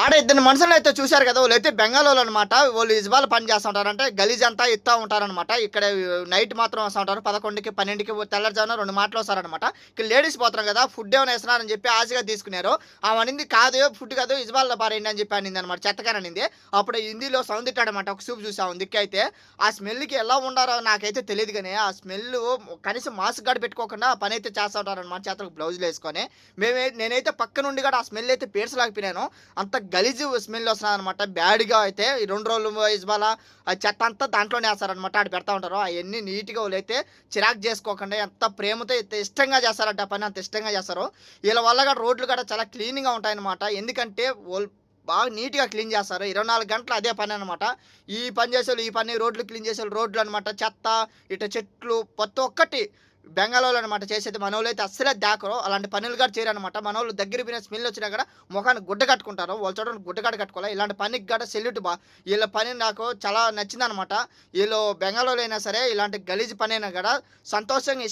ఆడ ఇద్దరు మనుషులు అయితే చూశారు కదా వాళ్ళు అయితే బెంగాల్లో అనమాట వాళ్ళు ఇజ్బాల్ పని చేస్తూ అంటే గలీజ్ అంతా ఇస్తూ ఉంటారనమాట ఇక్కడ నైట్ మాత్రం వస్తూ ఉంటారు. పదకొండుకి పన్నెండుకి తెల్లవారుజామున రెండు మాటలు వస్తారనమాట ఇక్కడ లేడీస్ పోతారు కదా ఫుడ్ ఏమైనా వేస్తున్నారని చెప్పి ఆశగా తీసుకున్నారు. ఆమె అనింది కాదు ఫుడ్ కాదు ఇజ్బాల్ పారేయండి అని చెప్పి అనింది అనమాట చెత్తగానే అనింది. అప్పుడు హిందీలో సౌండ్ ఇట్టాడనమాట ఒక సూప్ చూసాము దిక్కు అయితే. ఆ స్మెల్కి ఎలా ఉండారో నాకైతే తెలియదు కానీ ఆ స్మెల్ కనీసం మాస్క్ గాడు పెట్టుకోకుండా పని అయితే చేస్తూ ఉంటారనమాట చేతలకు బ్లౌజులు వేసుకొని. మేమే నేనైతే పక్క నుండి కూడా ఆ స్మెల్ అయితే పేర్చలేకపోయినాను అంత గలీజ్ స్మెల్ వస్తుంది అనమాట బ్యాడ్గా అయితే రెండు రోజులు ఇజ్బాల ఆ చెత్త అంతా దాంట్లోనే వేస్తారనమాట ఆడ పెడతా ఉంటారు. అవన్నీ నీట్గా వాళ్ళు అయితే చిరాకు చేసుకోకుండా. ఎంత ప్రేమతో ఎంత ఇష్టంగా చేస్తారంట ఆ పని అంత ఇష్టంగా చేస్తారు. వీళ్ళ వల్ల కూడా రోడ్లు కూడా చాలా క్లీన్గా ఉంటాయన్నమాట. ఎందుకంటే వాళ్ళు బాగా నీట్గా క్లీన్ చేస్తారు. ఇరవై నాలుగు గంటలు అదే పని అనమాట ఈ పని చేసేవాళ్ళు ఈ పని రోడ్లు క్లీన్ చేసే రోడ్లు అనమాట చెత్త ఇటు చెట్లు ప్రతి ఒక్కటి బెంగాల్లో అనమాట చేసేది. మనోళ్ళు అయితే అస్సలే దాకరు. అలాంటి పనులు కూడా చేయరనమాట మనోళ్ళు దగ్గర పోయిన స్మెల్ వచ్చినా కూడా ముఖాన్ని గుడ్డ కట్టుకుంటారు. వాళ్ళు చూడండి గుడ్డ కట్ట కట్టుకోవాలి. ఇలాంటి పనికి కూడా సెల్యూట్ బా. వీళ్ళ పని నాకు చాలా నచ్చింది అనమాట వీళ్ళు బెంగాల్లో అయినా సరే ఇలాంటి గలీజ్ పని అయినా కూడా సంతోషంగా